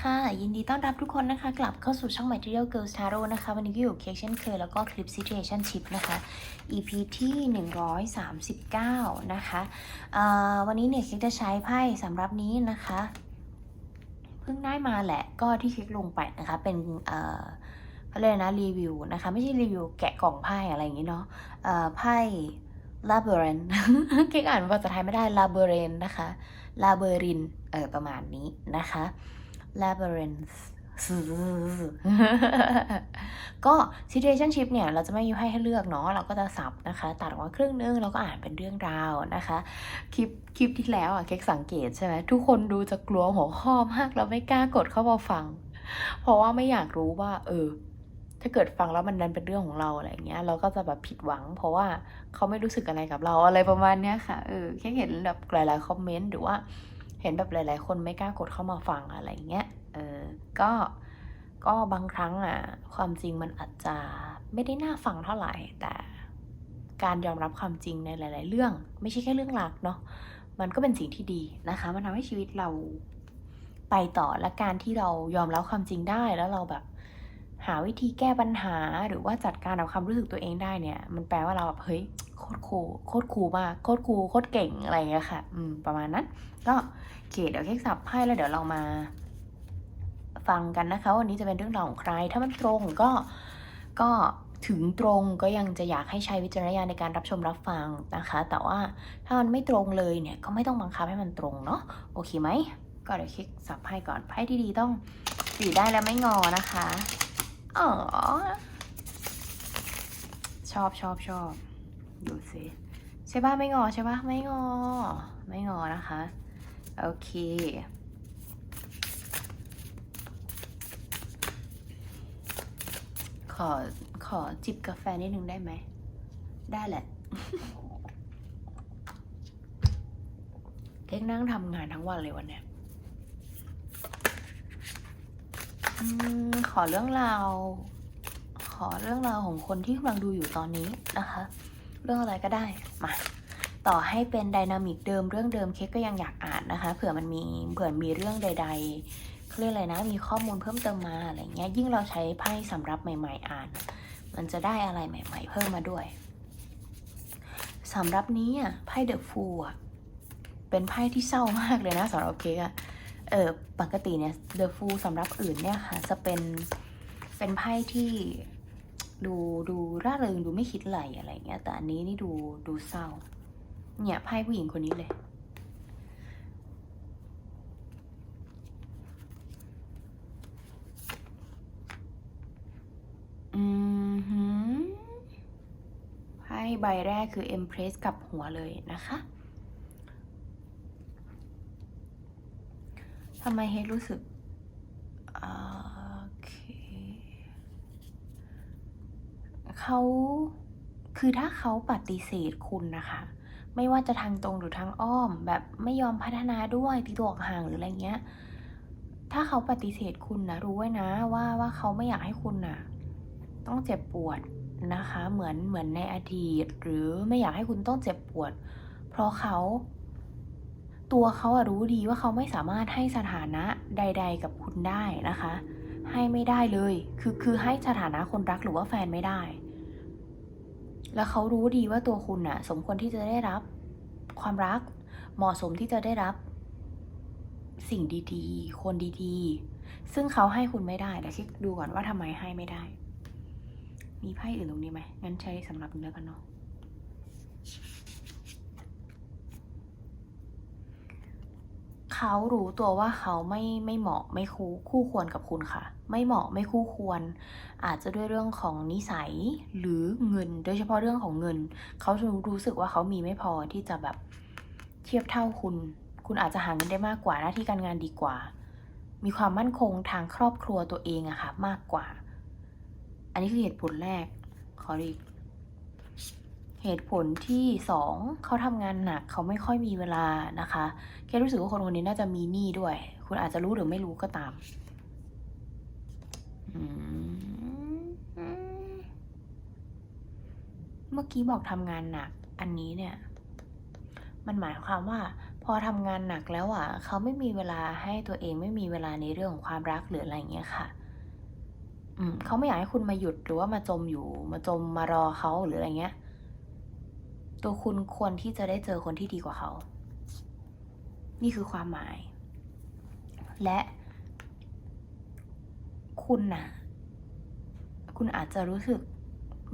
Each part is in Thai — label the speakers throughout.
Speaker 1: ค่ะ ยินดีต้อนรับทุกคนนะคะ กลับเข้าสู่ช่อง Material Girls Tarot นะคะ วันนี้ก็อยู่เคเช่นเคยแล้วก็คลิป Situation Ship นะคะ EP ที่ 139 นะคะเอ่อวันนี้เนี่ยเค้กจะใช้ไพ่สำหรับนี้นะคะ เพิ่งได้มาแหละก็ที่คลิกลงไปนะคะ เป็นเขาเรียกนะรีวิวนะคะ ไม่ใช่รีวิวแกะกล่องไพ่อะไรอย่างนี้เนาะไพ่ labyrinth เค้กอ่านภาษาไทยไม่ได้ labyrinth นะคะ labyrinth เออประมาณนี้นะคะ labyrinth ก็ situationship เนี่ย เราจะไม่ยุให้ให้เลือกเนาะเราก็จะสับนะคะ ตัดออกมาครึ่งนึงแล้วก็อ่านเป็นเรื่องราวนะคะ คลิปคลิปที่แล้วอะเค้กสังเกตใช่ไหมทุกคนดูจะกลัวหัวข้อมากเราไม่กล้ากดเข้ามาฟัง เพราะว่าไม่อยากรู้ว่า เออ ถ้าเกิดฟังแล้วมันดันเป็นเรื่องของเราอะไรอย่างเงี้ย เราก็จะแบบผิดหวัง เพราะว่าเขาไม่รู้สึกอะไรกับเราอะไรประมาณเนี้ยค่ะเออแค่เห็นแบบหลายๆคอมเมนต์หรือว่า เห็นแบบหลาย ๆ คนไม่กล้ากดเข้ามาฟังอะไรอย่างเงี้ย เออ ก็ ก็บางครั้งอะ ความจริงมันอาจจะไม่ได้น่าฟังเท่าไหร่ แต่การยอมรับความจริงในหลาย ๆ เรื่อง ไม่ใช่แค่เรื่องรักเนาะ มันก็เป็นสิ่งที่ดีนะคะ มันทำให้ชีวิตเราไปต่อและการที่เรายอมรับความจริงได้แล้วเราแบบหาวิธีแก้ปัญหาหรือว่าจัดการกับความรู้สึกตัวเองได้เนี่ย มันแปลว่าเราแบบเฮ้ย ตรคูลโคตรคูลมากโคตรคูลโคตรเก่งอะไรอย่างเงี้ยค่ะ อืม ประมาณนั้น ก็โอเคเดี๋ยวเค้กสับไพ่แล้วเดี๋ยวเรามา ฟังกันนะคะ วันนี้จะเป็นเรื่องราวของใคร ถ้ามันตรงก็ก็ถึงตรงก็ยังจะอยากให้ใช้วิจารณญาณในการรับชมรับฟังนะคะ แต่ว่าถ้ามันไม่ตรงเลยเนี่ยก็ไม่ต้องบังคับให้มันตรงเนาะโอเคไหมก็เดี๋ยวเค้กสับไพ่ก่อนไพ่ที่ดีต้องสีได้แล้วไม่งอนะคะอ๋อชอบชอบชอบ ดูสิใช่ป่ะไม่งอใช่ป่ะไม่งอ ไม่งอนะคะ โอเคขอขอจิบกาแฟนิดนึงได้ไหม ได้แหละ เค้กนั่งทำงานทั้งวันเลยวันเนี้ยขอเรื่องราว ขอเรื่องราวของคนที่กำลังดูอยู่ตอนนี้นะคะ เรื่องอะไรก็ได้มาต่อให้เป็นไดนามิกเดิมเรื่องเดิมเค้กก็ยังอยากอ่านนะคะเผื่อมันมีเผื่อมีเรื่องใด ๆเขาเรียกอะไรนะมีข้อมูลเพิ่มเติมมาอะไรเงี้ยยิ่งเราใช้ไพ่สำหรับใหม่ ๆ อ่าน มันจะได้อะไรใหม่ ๆ เพิ่มมาด้วยสำหรับนี้อะไพ่เดอะฟูอะเป็นไพ่ที่เศร้ามากเลยนะสำหรับเค้กอะเออปกติเนี่ยเดอะฟูสำหรับอื่นเนี่ยค่ะจะเป็นเป็นไพ่ที่ ดูดูร่าเริงดูไม่คิดอะไรอะไรเงี้ย แต่อันนี้นี่ดูดูเศร้า เนี่ยไพ่ผู้หญิงคนนี้เลย อืมหืมไพ่ใบแรกคือ Empress กับหัวเลยนะคะทำไมเฮดรู้สึกอ่าโอเค เขาคือถ้าเขาปฏิเสธคุณนะคะ ไม่ว่าจะทางตรงหรือทางอ้อม แบบไม่ยอมพัฒนาด้วยตีตัวออกห่างหรืออะไรเงี้ย ถ้าเขาปฏิเสธคุณนะรู้ไว้นะว่าว่าเขาไม่อยากให้คุณน่ะ ต้องเจ็บปวดนะคะ เหมือนเหมือนในอดีต หรือไม่อยากให้คุณต้องเจ็บปวด เพราะเขา ตัวเขาอะรู้ดีว่าเขาไม่สามารถให้สถานะใด ๆ กับคุณได้นะคะ ให้ไม่ได้เลย คือคือให้สถานะคนรักหรือว่าแฟนไม่ได้ แล้วเขารู้ดีว่าตัวคุณน่ะสมควรที่จะได้รับ ความรัก เหมาะสมที่จะได้รับ สิ่งดีๆ คนดีๆ ซึ่งเขาให้คุณไม่ได้เดี๋ยวคิดดูก่อนว่าทำไมให้ไม่ได้ มีไพ่อื่นตรงนี้ไหมงั้นใช้สำหรับนี้แล้วกันเนาะ เขารู้ตัวว่าเขาไม่ไม่เหมาะไม่คู่คู่ควรกับคุณค่ะ ไม่เหมาะไม่คู่ควร อาจจะด้วยเรื่องของนิสัยหรือเงิน โดยเฉพาะเรื่องของเงิน เขาจะรู้สึกว่าเขามีไม่พอที่จะแบบเทียบเท่าคุณ คุณอาจจะหาเงินได้มากกว่าหน้าที่การงานดีกว่า มีความมั่นคงทางครอบครัวตัวเองอะค่ะมากกว่า อันนี้คือเหตุผลแรกขออีก เหตุผลที่สองเขาทำงานหนักเขาไม่ค่อยมีเวลานะคะแค่รู้สึกว่าคนคนนี้น่าจะมีหนี้ด้วย คุณอาจจะรู้หรือไม่รู้ก็ตามเมื่อกี้บอกทำงานหนัก อันนี้เนี่ย มันหมายความว่าพพอทำงานหนักแล้วอะ เขาไม่มีเวลาให้ตัวเองไม่มีเวลาในเรื่องของความรักหรืออะไรอย่างเงี้ยค่ะ อืมเขาไม่อยากให้คุณมาหยุดหรือว่ามาจมอยู่ มาจมมารอเขาหรืออะไรเงี้ย ตัวคุณควรที่จะได้เจอคนที่ดีกว่าเขา นี่คือความหมาย และ คุณน่ะ คุณอาจจะรู้สึก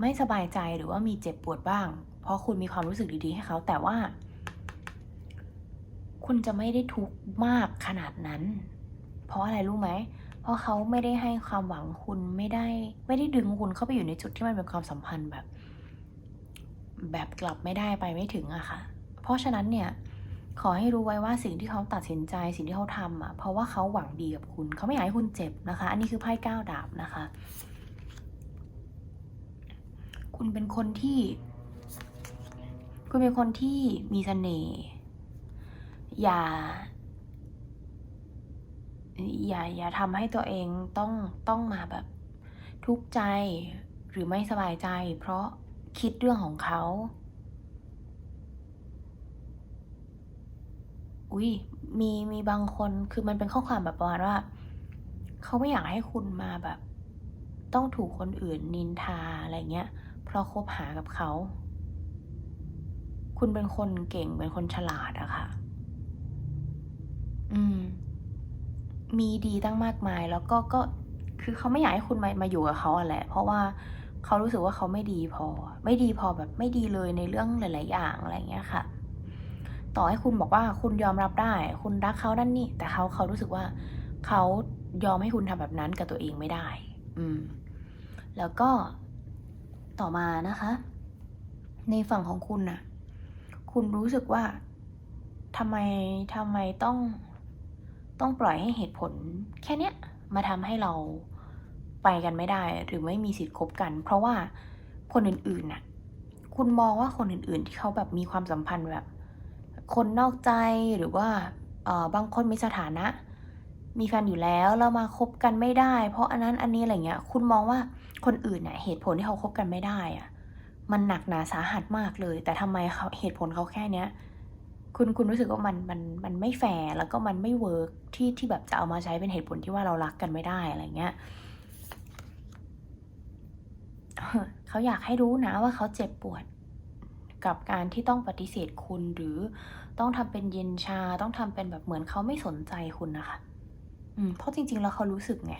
Speaker 1: ไม่สบายใจหรือว่ามีเจ็บปวดบ้าง เพราะคุณมีความรู้สึกดีๆให้เขา แต่ว่า คุณจะไม่ได้ทุกข์มากขนาดนั้น เพราะอะไรรู้ไหม เพราะเขาไม่ได้ให้ความหวังคุณไม่ได้ ไม่ได้ดึงคุณเข้าไปอยู่ในจุดที่มันเป็นความสัมพันธ์แบบ แบบกลับไม่ได้ไปไม่ถึงอะค่ะ เพราะฉะนั้นเนี่ยขอให้รู้ไว้ว่าสิ่งที่เขาตัดสินใจสิ่งที่เขาทำอะเพราะว่าเขาหวังดีกับคุณ เขาไม่อยากให้คุณเจ็บนะคะ อันนี้คือไพ่ก้าวดาบนะคะ คุณเป็นคนที่ คุณเป็นคนที่มีเสน่ห์อย่า อย่าอย่าทำให้ตัวเองต้องต้องมาแบบทุกข์ใจหรือไม่สบายใจ เพราะ คิดเรื่องของเขา อุ้ยมีมีบางคนคือมันเป็นข้อความแบบประมาณว่า เขาไม่อยากให้คุณมาแบบ ต้องถูกคนอื่นนินทาอะไรเงี้ย เพราะคบหากับเขา คุณเป็นคนเก่งเป็นคนฉลาดอะค่ะ อืม มีดีตั้งมากมายแล้วก็ก็คือเขาไม่อยากให้คุณมามาอยู่กับเขาอะแหละ เพราะว่า เขารู้สึกว่าเขาไม่ดีพอ ไม่ดีพอแบบไม่ดีเลยในเรื่องหลาย ๆ อย่างอะไรเงี้ยค่ะ ต่อให้คุณบอกว่าคุณยอมรับได้ คุณรักเขานั่นนี่แต่เขาเขารู้สึกว่าเขายอมให้คุณทำแบบนั้นกับตัวเองไม่ได้ อืม แล้วก็ต่อมานะคะ ในฝั่งของคุณน่ะ คุณรู้สึกว่าทำไมทำไมต้องต้องปล่อยให้เหตุผลแค่เนี้ยมาทำให้เรา ไปกันไม่ได้ หรือไม่มีสิทธิ์คบกัน เพราะว่าคนอื่นๆน่ะ คุณมองว่าคนอื่นๆ ที่เขาแบบมีความสัมพันธ์แบบ คนนอกใจหรือว่าเออบางคนมีสถานะ มีแฟนอยู่แล้วแล้วมาคบกันไม่ได้ เพราะอันนั้นอันนี้อะไรเงี้ย คุณมองว่าคนอื่นเนี่ยเหตุผลที่เขาคบกันไม่ได้อะมันหนักหนาสาหัสมากเลย แต่ทำไมเขาเหตุผลเขาแค่เนี้ยคุณคุณรู้สึกว่ามันมันมันไม่แฟร์แล้วก็มันไม่เวิร์กที่ที่แบบจะเอามาใช้เป็นเหตุผลที่ว่าเรารักกันไม่ได้อะไรเงี้ย เขาอยากให้รู้นะว่าเขาเจ็บปวด กับการที่ต้องปฏิเสธคุณหรือต้องทำเป็นเย็นชาต้องทำเป็นแบบเหมือนเขาไม่สนใจคุณนะคะอืมเพราะจริง ๆ แล้วเขารู้สึกไง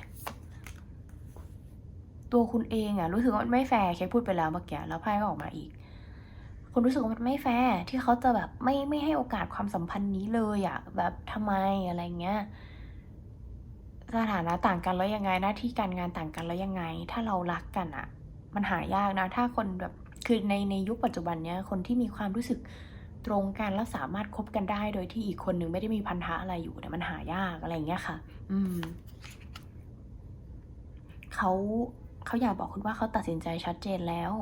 Speaker 1: ตัวคุณเองอะรู้สึกว่ามันไม่แฟร์แค่พูดไปแล้วเมื่อกี้แล้วไพ่ก็ออกมาอีก คุณรู้สึกว่ามันไม่แฟร์ที่เขาจะแบบไม่ไม่ให้โอกาสความสัมพันธ์นี้เลยอะแบบทำไมอะไรเงี้ยสถานะต่างกันแล้วยังไงหน้าที่การงานต่างกันแล้วยังไง ถ้าเรารักกันอะ มันหายากนะ ถ้าคนแบบคือในในยุคปัจจุบันเนี้ยคนที่มีความรู้สึกตรงกันแล้วสามารถคบกันได้โดยที่อีกคนหนึ่งไม่ได้มีพันธะอะไรอยู่เนี่ยมันหายากอะไรเงี้ยค่ะ อืมเขาเขาอยากบอกคุณว่าเขาตัดสินใจชัดเจนแล้ว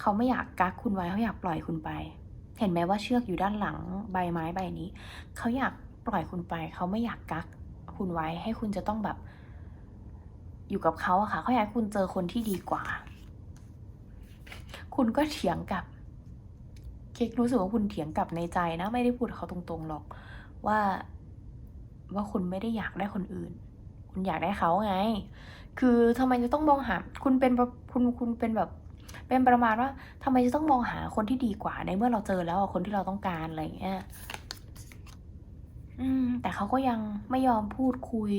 Speaker 1: เขาไม่อยากกักคุณไว้เขาอยากปล่อยคุณไป เห็นไหมว่าเชือกอยู่ด้านหลังใบไม้ใบนี้เขาอยากปล่อยคุณไปเขาไม่อยากกักคุณไว้ให้คุณจะต้องแบบ อยู่กับเขาอะค่ะเขาอยากให้คุณเจอคนที่ดีกว่า คุณก็เถียงกับเค้กรู้สึกว่าคุณเถียงกับในใจนะ ไม่ได้พูดเขาตรงๆหรอก ว่าว่าคุณไม่ได้อยากได้คนอื่น คุณอยากได้เขาไง คือทำไมจะต้องมองหา คุณเป็นคุณคุณเป็นแบบ เป็นประมาณว่าทำไมจะต้องมองหาคนที่ดีกว่าในเมื่อเราเจอแล้วคนที่เราต้องการอะไรอย่างเงี้ย อืม แต่เขาก็ยังไม่ยอมพูดคุย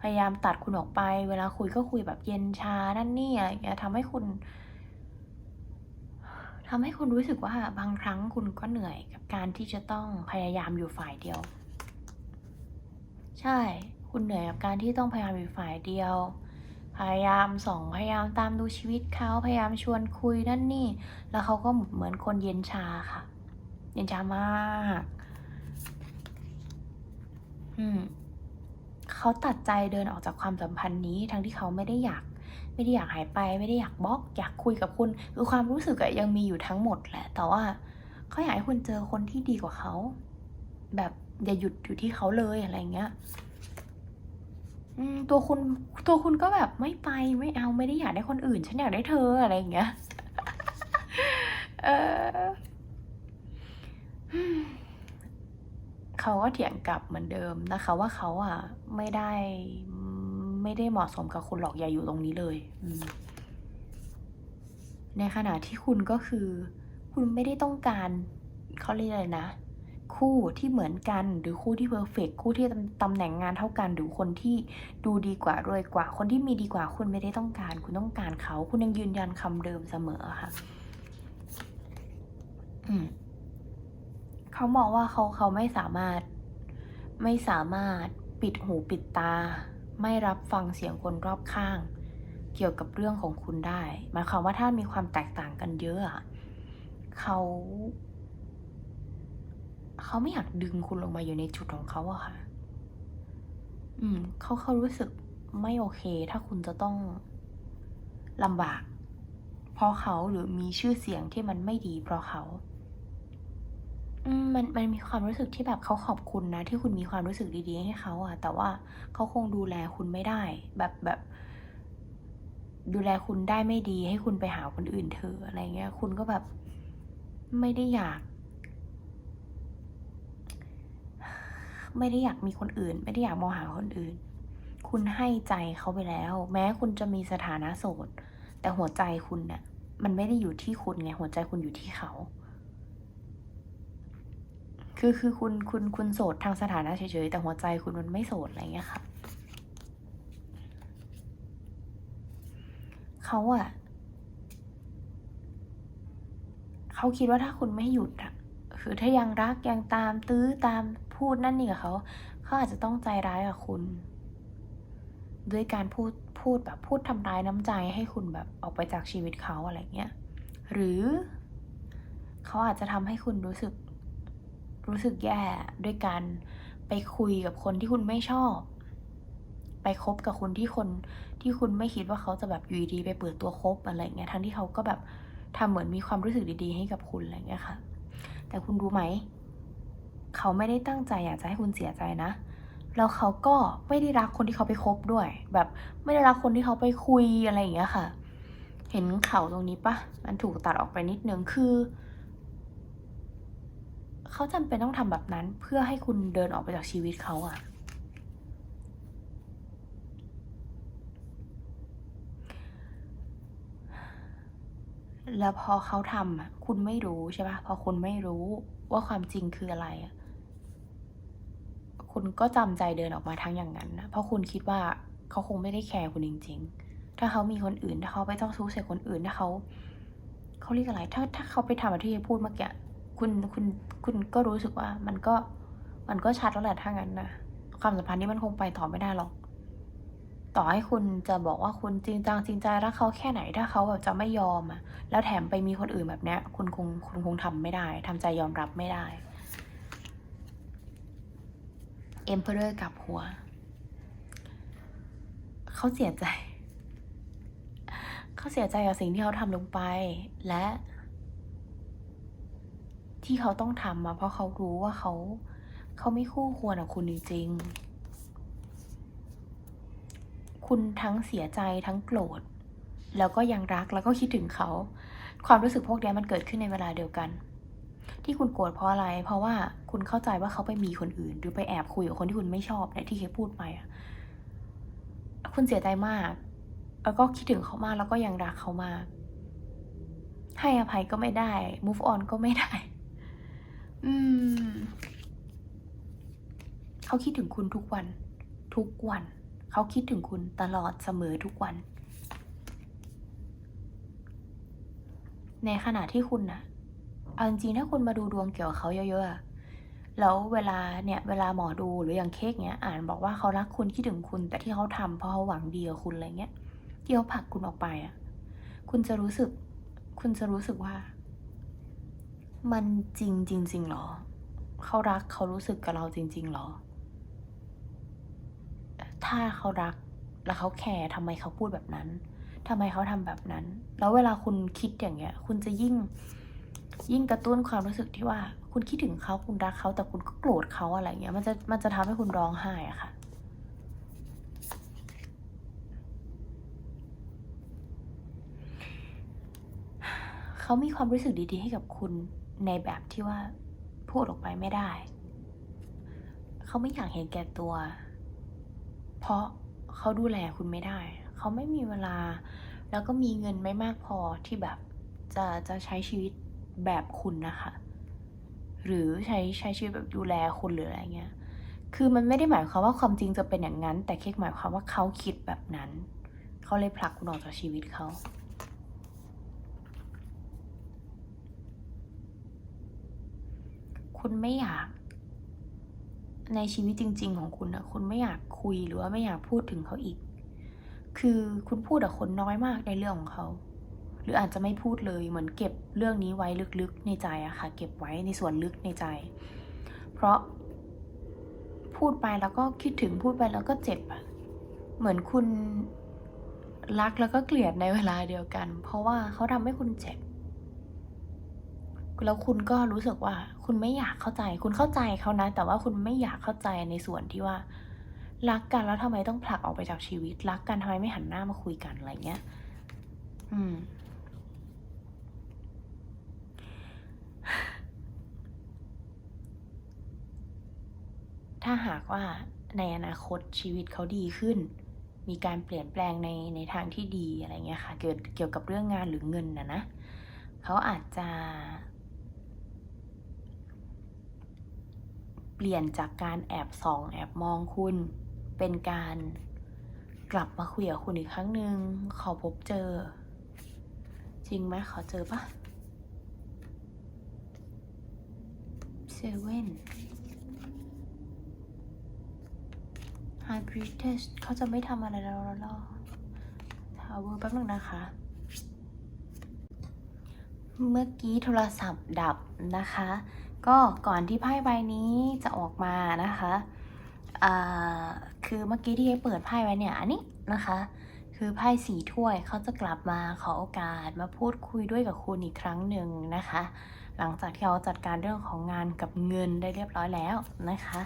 Speaker 1: พยายามตัดคุณออกไป เวลาคุยก็คุยแบบเย็นชา นั่นนี่อะไรอย่างเงี้ยทำให้คุณทำให้คุณรู้สึกว่าบางครั้งคุณก็เหนื่อยกับการที่จะต้องพยายามอยู่ฝ่ายเดียว ใช่ คุณเหนื่อยกับการที่ต้องพยายามอยู่ฝ่ายเดียว พยายามส่องพยายามตามดูชีวิตเขาพยายามชวนคุยนั่นนี่ แล้วเขาก็เหมือนคนเย็นชาค่ะ เย็นชามาก เขาตัดใจเดินออกจากความสัมพันธ์นี้ ทั้งที่เขาไม่ได้อยาก ไม่ได้อยากหายไป ไม่ได้อยากบล็อก อยากคุยกับคุณคือความรู้สึกอะยังมีอยู่ทั้งหมดแหละ แต่ว่าเขาอยากให้คุณเจอคนที่ดีกว่าเขา แบบอย่าหยุดอยู่ที่เขาเลยอะไรเงี้ยตัวคุณตัวคุณก็แบบไม่ไปไม่เอาไม่ได้อยากได้คนอื่น ฉันอยากได้เธออะไรอย่างเงี้ย เออ เขาก็เถียงกลับเหมือนเดิมนะคะ ว่าเขาอะไม่ได้ไม่ได้เหมาะสมกับคุณหรอกอย่าอยู่ตรงนี้เลยในขณะที่คุณก็คือ คุณไม่ได้ต้องการเขาเรียกอะไรนะ คู่ที่เหมือนกันหรือคู่ที่เพอร์เฟกคู่ที่ตำตำแหน่งงานเท่ากันหรือคนที่ดูดีกว่ารวยกว่า คนที่มีดีกว่า คุณไม่ได้ต้องการ คุณต้องการเขา คุณยังยืนยันคำเดิมเสมอค่ะ อืม เขามองว่าเขาเขาไม่สามารถ ไม่สามารถปิดหูปิดตา ไม่รับฟังเสียงคนรอบข้าง เกี่ยวกับเรื่องของคุณได้หมายความว่าถ้ามีความแตกต่างกันเยอะเขาเขาไม่อยากดึงคุณลงมาอยู่ในจุดของเขาอะค่ะ อืม เขาเขารู้สึกไม่โอเค ถ้าคุณจะต้องลำบาก เพราะเขาหรือมีชื่อเสียงที่มันไม่ดีเพราะเขา มันมันมีความรู้สึกที่แบบเขาขอบคุณนะ ที่คุณมีความรู้สึกดีๆให้เขาอะแต่ว่าเขาคงดูแลคุณไม่ได้ แบบแบบ ดูแลคุณได้ไม่ดี ให้คุณไปหาคนอื่นเถออะไรเงี้ย คุณก็แบบไม่ได้อยาก ไม่ได้อยากมีคนอื่น ไม่ได้อยากมองหาคนอื่น คุณให้ใจเขาไปแล้ว แม้คุณจะมีสถานะโสดแต่หัวใจคุณเนี่ยมันไม่ได้อยู่ที่คุณไงหัวใจคุณอยู่ที่เขา คือคือคุณคุณคุณโสดทางสถานะเฉยๆ แต่หัวใจคุณมันไม่โสดอะไรเงี้ยค่ะเขาอะเขาคิดว่าถ้าคุณไม่หยุดอะคือถ้ายังรักยังตามตื้อตามพูดนั่นนี่กับเขาเขาอาจจะต้องใจร้ายกับคุณ ด้วยการพูดพูดแบบพูดทำร้ายน้ำใจให้คุณแบบออกไปจากชีวิตเขาอะไรเงี้ยหรือเขาอาจจะทำให้คุณรู้สึก รู้สึกแย่ด้วยการไปคุยกับคนที่คุณไม่ชอบ ไปคบกับคนที่คนที่คุณไม่คิดว่าเขาจะแบบอยู่ดีๆไปเปิดตัวคบอะไรเงี้ยทั้งที่เขาก็แบบทำเหมือนมีความรู้สึกดีๆ ให้กับคุณอะไรเงี้ยค่ะ แต่คุณรู้ไหม เขาไม่ได้ตั้งใจอยากจะให้คุณเสียใจนะ แล้วเขาก็ไม่ได้รักคนที่เขาไปคบด้วย แบบไม่ได้รักคนที่เขาไปคุยอะไรอย่างเงี้ยค่ะ เห็นเข่าตรงนี้ปะมันถูกตัดออกไปนิดนึงคือ เขาจำเป็นต้องทำแบบนั้นเพื่อให้คุณเดินออกไปจากชีวิตเขาอะแล้วพอเขาทำคุณไม่รู้ใช่ปะพอคุณไม่รู้ว่าความจริงคืออะไร คุณก็จำใจเดินออกมาทั้งอย่างนั้นนะเพราะคุณคิดว่าเขาคงไม่ได้แคร์คุณจริง ๆ ถ้าเขามีคนอื่น ถ้าเขาไปต้องสู้ใส่คนอื่น ถ้าเขา เขาเรียกอะไร ถ้าถ้าเขาไปทำแบบที่พูดเมื่อกี้ คุณคุณคุณก็รู้สึกว่ามันก็มันก็ชัดแล้วแหละถ้างั้นนะความสัมพันธ์นี้มันคงไปต่อไม่ได้หรอก ต่อให้คุณจะบอกว่าคุณจริงจังจริงใจรักเขาแค่ไหนถ้าเขาแบบจะไม่ยอมอะแล้วแถมไปมีคนอื่นแบบเนี้ย คุณคงคุณคงทำไม่ได้ทำใจยอมรับไม่ได้เอ็มเพอเรอร์กับหัว เขาเสียใจ เขาเสียใจกับสิ่งที่เขาทำลงไปและ ที่เขาต้องทำมาเพราะเขารู้ว่าเขา เขาไม่คู่ควรกับคุณจริงๆคุณทั้งเสียใจทั้งโกรธ แล้วก็ยังรักแล้วก็คิดถึงเขา ความรู้สึกพวกนี้มันเกิดขึ้นในเวลาเดียวกัน ที่คุณโกรธเพราะอะไร เพราะว่าคุณเข้าใจว่าเขาไปมีคนอื่น หรือไปแอบคุยกับคนที่คุณไม่ชอบเนี่ยที่เคพูดไปอะคุณเสียใจมาก แล้วก็คิดถึงเขามากแล้วก็ยังรักเขามากให้อภัยก็ไม่ได้ move on ก็ไม่ได้ อืม เขาคิดถึงคุณทุกวัน ทุกวัน เขาคิดถึงคุณตลอดเสมอทุกวัน ในขณะที่คุณนะเอาจริงๆถ้าคุณมาดูดวงเกี่ยวกับเขาเยอะๆแล้วเวลาเนี่ยเวลาหมอดูหรืออย่างเค้กเนี้ยอ่านบอกว่าเขารักคุณคิดถึงคุณ แต่ที่เขาทำเพราะเขาหวังดีกับคุณอะไรเงี้ยที่เขาผลักคุณออกไปอะ คุณจะรู้สึก คุณจะรู้สึกว่า มันจริงจริงๆหรอ เขารักเขารู้สึกกับเราจริง ๆหรอ ถ้าเขารักแล้วเขาแคร์ทำไมเขาพูดแบบนั้นทำไมเขาทำแบบนั้น แล้วเวลาคุณคิดอย่างเงี้ย คุณจะยิ่ง ยิ่งกระตุ้นความรู้สึกที่ว่า คุณคิดถึงเขาคุณรักเขาแต่คุณก็โกรธเขาอะไรเงี้ย มันจะมันจะทำให้คุณร้องไห้อะค่ะเขามีความรู้สึกดีๆให้กับคุณ ในแบบที่ว่าพูดออกไปไม่ได้ เขาไม่อยากเห็นแก่ตัว เพราะเขาดูแลคุณไม่ได้ เขาไม่มีเวลา แล้วก็มีเงินไม่มากพอที่แบบจะจะใช้ชีวิตแบบคุณนะคะ หรือใช้ใช้ชีวิตแบบดูแลคุณหรืออะไรเงี้ย คือมันไม่ได้หมายความว่าความจริงจะเป็นอย่างนั้น แต่เค้กหมายความว่าเขาคิดแบบนั้น เขาเลยผลักคุณออกจากชีวิตเขา คุณไม่อยาก ในชีวิตจริง ๆ ของคุณอะคุณไม่อยากคุยหรือว่าไม่อยากพูดถึงเขาอีก คือคุณพูดกับคนน้อยมากในเรื่องของเขา หรืออาจจะไม่พูดเลยเหมือนเก็บเรื่องนี้ไว้ลึกๆในใจอะค่ะ เก็บไว้ในส่วนลึกในใจ เพราะ พูดไปแล้วก็คิดถึงพูดไปแล้วก็เจ็บอะเหมือนคุณรักแล้วก็เกลียดในเวลาเดียวกัน เพราะว่าเขาทำให้คุณเจ็บ แล้วคุณก็รู้สึกว่า คุณไม่อยากเข้าใจ คุณเข้าใจเขานะ แต่ว่าคุณไม่อยากเข้าใจในส่วนที่ว่า รักกันแล้วทำไมต้องผลักออกไปจากชีวิต รักกันทำไมไม่หันหน้ามาคุยกันอะไรเงี้ย อืม ถ้าหากว่าในอนาคตชีวิตเขาดีขึ้น มีการเปลี่ยนแปลงในในทางที่ดีอะไรเงี้ยค่ะ เกิดเกี่ยวกับเรื่องงานหรือเงินนะนะ เขาอาจจะ เปลี่ยนจากการแอบส่อง แอบมองคุณ เป็นการกลับมาคุยกับคุณอีกครั้งหนึ่งขอพบเจอ จริงไหมขอเจอปะเซเว่นไฮบริดเทสเขาจะไม่ทำอะไรเราแล้วหรอทาวเวอร์แป๊บนึงนะคะ เมื่อกี้โทรศัพท์ดับนะคะ ก็ก่อนที่ไพ่ใบนี้จะออกมานะคะคือเมื่อกี้ที่ให้เปิดไพ่ไว้เนี่ยอันนี้นะคะ คือไพ่สีถ้วยเขาจะกลับมาขอโอกาสมาพูดคุยด้วยกับคุณอีกครั้งหนึ่งนะคะ หลังจากที่เขาจัดการเรื่องของงานกับเงินได้เรียบร้อยแล้วนะคะ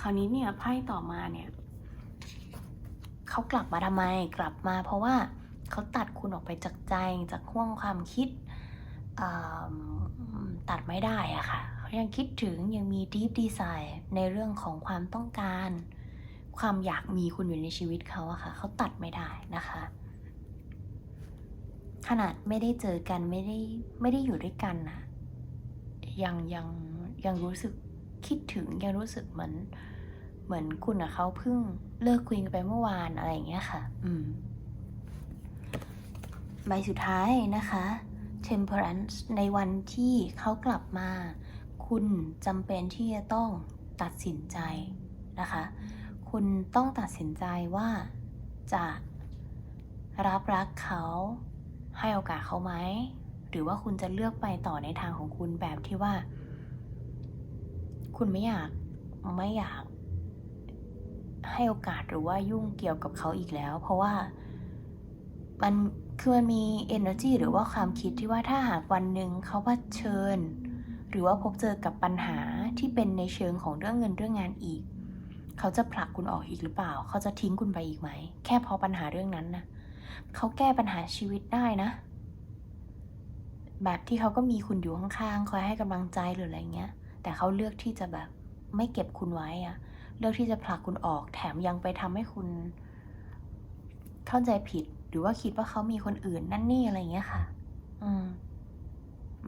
Speaker 1: คราวนี้เนี่ยไพ่ต่อมาเนี่ยเขากลับมาทำไมกลับมาเพราะว่าเขาตัดคุณออกไปจากใจจากห่วงความคิด ตัดไม่ได้อะค่ะเขายังคิดถึงยังมี deep desire ในเรื่องของความต้องการ ความอยากมีคุณอยู่ในชีวิตเขาอะค่ะเขาตัดไม่ได้นะคะ ขนาดไม่ได้เจอกันไม่ได้ไม่ได้อยู่ด้วยกันนะยังยังยังรู้สึกคิดถึงยังรู้สึกเหมือนเหมือนคุณกับเขาเพิ่งเลิกคุยกันไปเมื่อวานอะไรอย่างเงี้ยค่ะ อืมใบสุดท้ายนะคะ temperance ในวันที่เขากลับมา คุณจำเป็นที่จะต้องตัดสินใจนะคะ คุณต้องตัดสินใจว่าจะรับรักเขาให้โอกาสเขาไหม หรือว่าคุณจะเลือกไปต่อในทางของคุณแบบที่ว่า คุณไม่อยากไม่อยากให้โอกาสหรือว่ายุ่งเกี่ยวกับเขาอีกแล้ว เพราะว่ามัน คือมันมี energy หรือว่าความคิดที่ว่าถ้าหากวันหนึ่งเขาเผชิญ หรือว่าพบเจอกับปัญหาที่เป็นในเชิงของเรื่องเงินเรื่องงานอีก เขาจะผลักคุณออกอีกหรือเปล่า เขาจะทิ้งคุณไปอีกไหม แค่เพราะปัญหาเรื่องนั้นนะเขาแก้ปัญหาชีวิตได้นะ แบบที่เขาก็มีคุณอยู่ข้างๆคอยให้กำลังใจหรืออะไรเงี้ย แต่เขาเลือกที่จะแบบไม่เก็บคุณไว้อะเลือกที่จะผลักคุณออกแถมยังไปทำให้คุณเข้าใจผิด หรือว่าคิดว่าเขามีคนอื่นนั่นนี่อะไรเงี้ยค่ะ อืม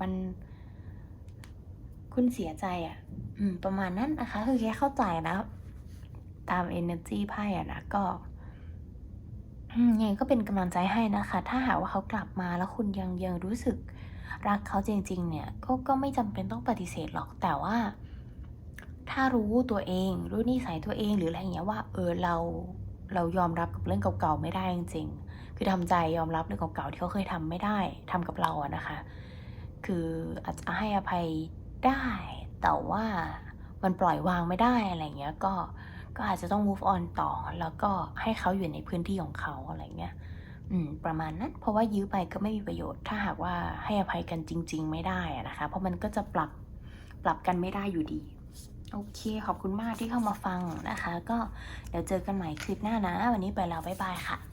Speaker 1: มัน คุณเสียใจอะ่ะ อืม ประมาณนั้นนะคะ คือแค่เข้าใจนะ ตาม energy ไพ่อะนะก็ยังไงก็เป็นกำลังใจให้นะคะ ถ้าหากว่าเขากลับมาแล้วคุณยังยังรู้สึกรักเขาจริง ๆ เนี่ย ก็ก็ไม่จำเป็นต้องปฏิเสธหรอกแต่ว่า ถ้ารู้ตัวเอง รู้นิสัยตัวเองหรืออะไรอย่างเงี้ยว่า เออเราเรายอมรับกับเรื่องเก่าๆไม่ได้จริงๆ คือทำใจยอมรับเรื่องเก่าๆที่เขาเคยทำไม่ได้ทำกับเราอะนะคะ คืออาจจะให้อภัยได้ แต่ว่ามันปล่อยวางไม่ได้อะไรเงี้ยก็ก็อาจจะต้อง move on ต่อ แล้วก็ให้เขาอยู่ในพื้นที่ของเขาอะไรเงี้ยอืมประมาณนั้น เพราะว่ายื้อไปก็ไม่มีประโยชน์ ถ้าหากว่าให้อภัยกันจริง ๆ ไม่ได้นะคะ เพราะมันก็จะปรับปรับกันไม่ได้อยู่ดี โอเค ขอบคุณมากที่เข้ามาฟังนะคะ ก็เดี๋ยวเจอกันใหม่คลิปหน้านะ วันนี้ไปแล้ว บ๊ายบายค่ะ